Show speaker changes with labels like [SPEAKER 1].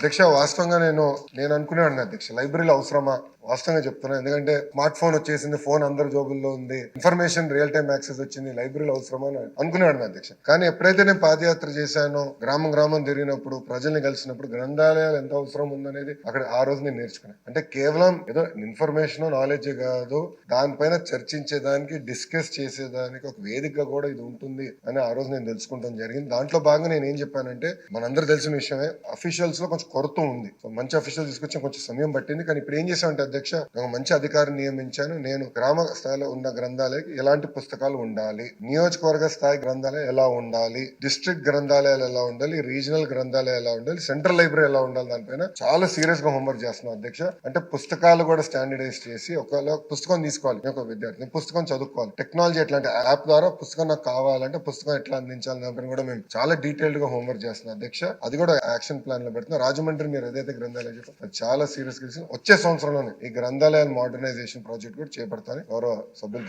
[SPEAKER 1] అధ్యక్ష వాస్తవంగా నేను నేను అనుకునేవాడిని అధ్యక్ష. లైబ్రరీలో అవసరమా? వాస్తవంగా చెప్తున్నాను ఎందుకంటే స్మార్ట్ ఫోన్ వచ్చేసింది ఫోన్ అందరి జోబుల్లో ఉంది. ఇన్ఫర్మేషన్ రియల్ టైం యాక్సెస్ వచ్చింది లైబ్రరీలో అవసరమా అని అనుకునేవాడిని అధ్యక్ష. కానీ ఎప్పుడైతే నేను పాదయాత్ర చేశానో గ్రామం గ్రామం తిరిగినప్పుడు ప్రజల్ని కలిసినప్పుడు గ్రంథాలయాలు ఎంత అవసరం ఉందనేది అక్కడ ఆ రోజు నేను నేర్చుకున్నాను అంటే కేవలం ఏదో ఇన్ఫర్మేషన్ నాలెడ్జ్ కాదు దానిపైన చర్చించేదానికి డిస్కస్ చేసేదానికి ఒక వేదిక కూడా ఇది ఉంటుంది అని ఆ రోజు నేను తెలుసుకుంటాం జరిగింది. దాంట్లో భాగంగా నేను ఏం చెప్పానంటే మనందరూ తెలిసిన విషయమే అఫీషియల్స్లో కొంచెం కొరత ఉంది. సో మంచి అఫీషియల్ తీసుకొచ్చి కొంచెం సమయం పట్టింది. కానీ ఇప్పుడు ఏం చేశామంటే అధ్యక్ష ఒక మంచి అధికారిని నియమించాను. నేను గ్రామ స్థాయిలో ఉన్న గ్రంథాలయకి ఎలాంటి పుస్తకాలు ఉండాలి? నియోజకవర్గ స్థాయి గ్రంథాలయం ఎలా ఉండాలి? డిస్ట్రిక్ట్ గ్రంథాలయాలు ఎలా ఉండాలి? రీజనల్ గ్రంథాలయం ఎలా ఉండాలి? సెంట్రల్ లైబ్రరీ ఎలా ఉండాలి? దానిపైన చాలా సీరియస్గా హోంవర్క్ చేస్తున్నాం అధ్యక్ష. అంటే పుస్తకాలు కూడా స్టాండర్డైజ్ చేసి ఒకవేళ పుస్తకం తీసుకోవాలి. ఒక విద్యార్థి పుస్తకం చదువుకోవాలి. టెక్నాలజీ ఎట్లా అంటే యాప్ ద్వారా పుస్తకం నాకు కావాలంటే పుస్తకం ఎట్లా అందించాలి దానిపైన కూడా మేము చాలా డీటెయిల్డ్గా హోంవర్క్ చేస్తున్నాం అధ్యక్ష. అది కూడా యాక్షన్ ప్లాన్లో పెడుతున్నాం. రాజమండ్రి మీరు ఏదైతే గ్రంథాలయం చెప్పారు చాలా సీరియస్గా వచ్చే సంవత్సరంలోనే ఈ గ్రంథాలయాల మోడర్నైజేషన్ ప్రాజెక్ట్ కూడా చేపడతాను గౌరవ సభ్యులు